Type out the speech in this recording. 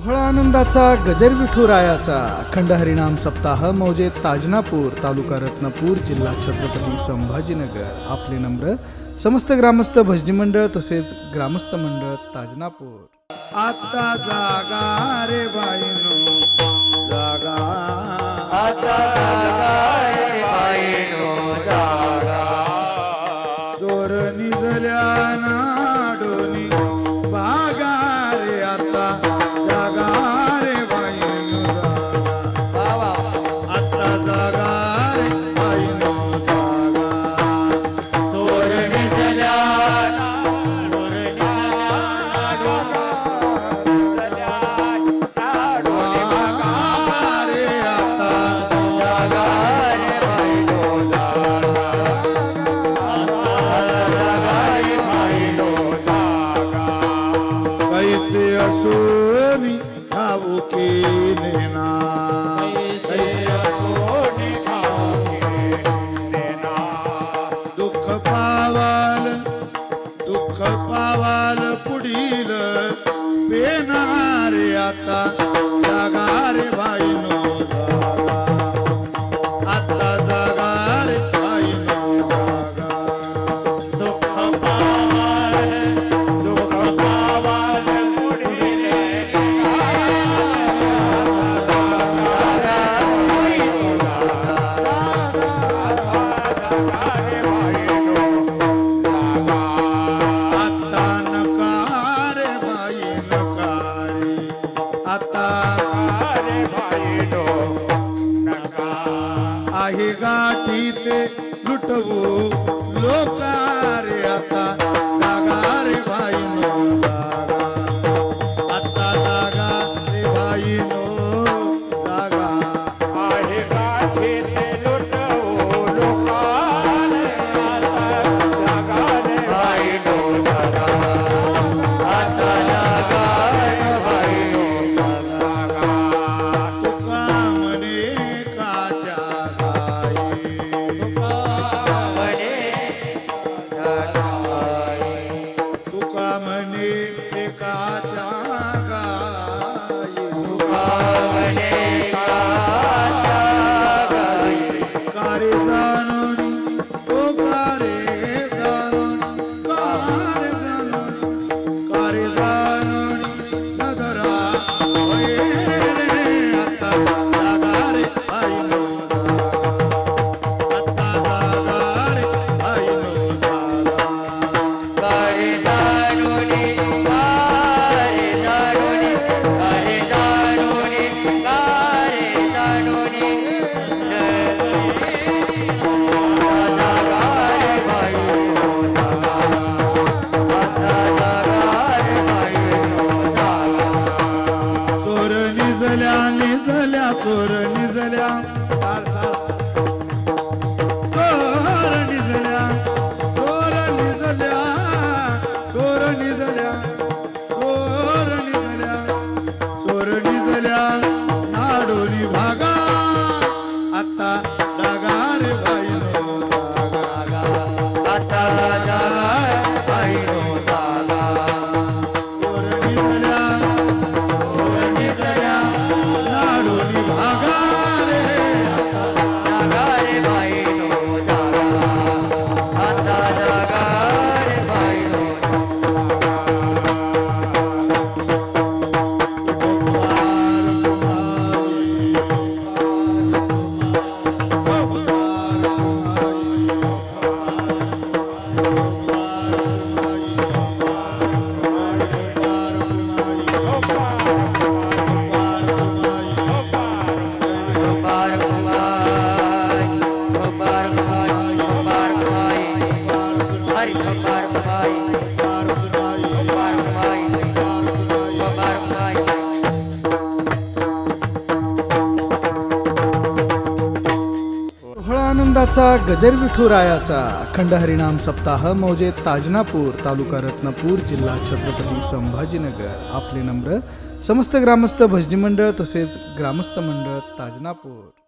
सोहळा आनंदाचा गजर विठुरायाचा अखंड हरिनाम सप्ताह मौजे ताजनापूर तालुका रत्नापूर जिल्हा छत्रपती संभाजीनगर. आपले नम्र समस्त ग्रामस्थ भजनी मंडळ तसेच ग्रामस्थ मंडळ ताजनापूर. आता जागा रे बाईनो जागा. चोर पेनारे आता आहे गाठी ते लुटवू. ਕਰਦਾ आनंदाचा गजर विठुरायाचा अखंड हरिणाम सप्ताह मौजे ताजनापूर तालुका रत्नापूर जिल्हा छत्रपती संभाजीनगर. आपले नम्र समस्त ग्रामस्थ भजनी मंडळ तसेच ग्रामस्थ मंडळ ताजनापूर.